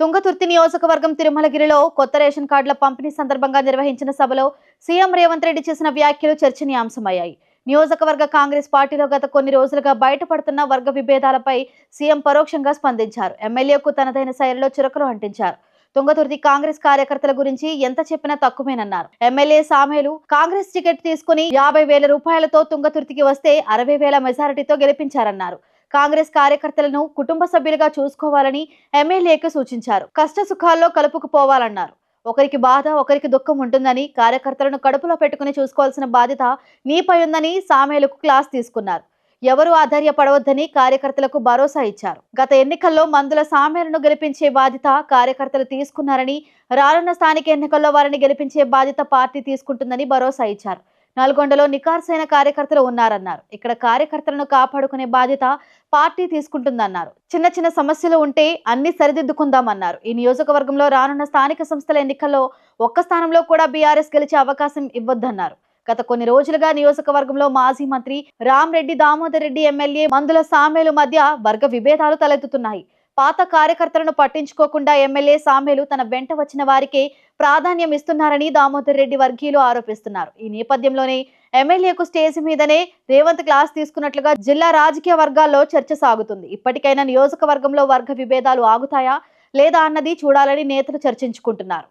తుంగతుర్తి నియోజకవర్గం తిరుమలగిరిలో కొత్త రేషన్ కార్డుల పంపిణీ సందర్భంగా నిర్వహించిన సభలో సీఎం రేవంత్ రెడ్డి చేసిన వ్యాఖ్యలు చర్చనీయాంశమయ్యాయి. నియోజకవర్గ కాంగ్రెస్ పార్టీలో గత కొన్ని రోజులుగా బయటపడుతున్న వర్గ విభేదాలపై సీఎం పరోక్షంగా స్పందించారు. ఎమ్మెల్యేకు తనదైన శైలిలో చురకలు అంటించారు. తుంగతుర్తి కాంగ్రెస్ కార్యకర్తల గురించి ఎంత చెప్పినా తక్కువేనన్నారు. ఎమ్మెల్యే సామేలు కాంగ్రెస్ టికెట్ తీసుకుని యాభై వేల రూపాయలతో తుంగతుర్తికి వస్తే అరవై వేల మెజారిటీతో గెలిపించారన్నారు. కాంగ్రెస్ కార్యకర్తలను కుటుంబ సభ్యులుగా చూసుకోవాలని ఎమ్మెల్యేకు సూచించారు. కష్ట సుఖాల్లో కలుపుకుపోవాలన్నారు. ఒకరికి బాధ ఒకరికి దుఃఖం ఉంటుందని కార్యకర్తలను కడుపులో పెట్టుకుని చూసుకోవాల్సిన బాధ్యత నీపై ఉందని సామేలకు క్లాస్ తీసుకున్నారు. ఎవరు ఆధార్యపడవద్దని కార్యకర్తలకు భరోసా ఇచ్చారు. గత ఎన్నికల్లో మందుల సామెలను గెలిపించే బాధ్యత కార్యకర్తలు తీసుకున్నారని రానున్న స్థానిక ఎన్నికల్లో వారిని గెలిపించే బాధ్యత పార్టీ తీసుకుంటుందని భరోసా ఇచ్చారు. నల్గొండలో నికార్సైన కార్యకర్తలు ఉన్నారన్నారు. ఇక్కడ కార్యకర్తలను కాపాడుకునే బాధ్యత పార్టీ తీసుకుంటుందన్నారు. చిన్న చిన్న సమస్యలు ఉంటే అన్ని సరిదిద్దుకుందామన్నారు. ఈ నియోజకవర్గంలో రానున్న స్థానిక సంస్థల ఎన్నికల్లో ఒక్క స్థానంలో కూడా బీఆర్ఎస్ గెలిచే అవకాశం ఇవ్వద్దన్నారు. గత కొన్ని రోజులుగా నియోజకవర్గంలో మాజీ మంత్రి రామ్ రెడ్డి దామోదర్ రెడ్డి ఎమ్మెల్యే మందుల సామేలు మధ్య వర్గ విభేదాలు తలెత్తుతున్నాయి. పాత కార్యకర్తలను పట్టించుకోకుండా ఎమ్మెల్యే సామేలు తన వెంట వచ్చిన వారికే ప్రాధాన్యం ఇస్తున్నారని దామోదర్ రెడ్డి వర్గీయులు ఆరోపిస్తున్నారు. ఈ నేపథ్యంలోనే ఎమ్మెల్యేకు స్టేజ్ మీదనే రేవంత్ క్లాస్ తీసుకున్నట్లుగా జిల్లా రాజకీయ వర్గాల్లో చర్చ సాగుతుంది. ఇప్పటికైనా నియోజకవర్గంలో వర్గ విభేదాలు ఆగుతాయా లేదా అన్నది చూడాలని నేతలు చర్చించుకుంటున్నారు.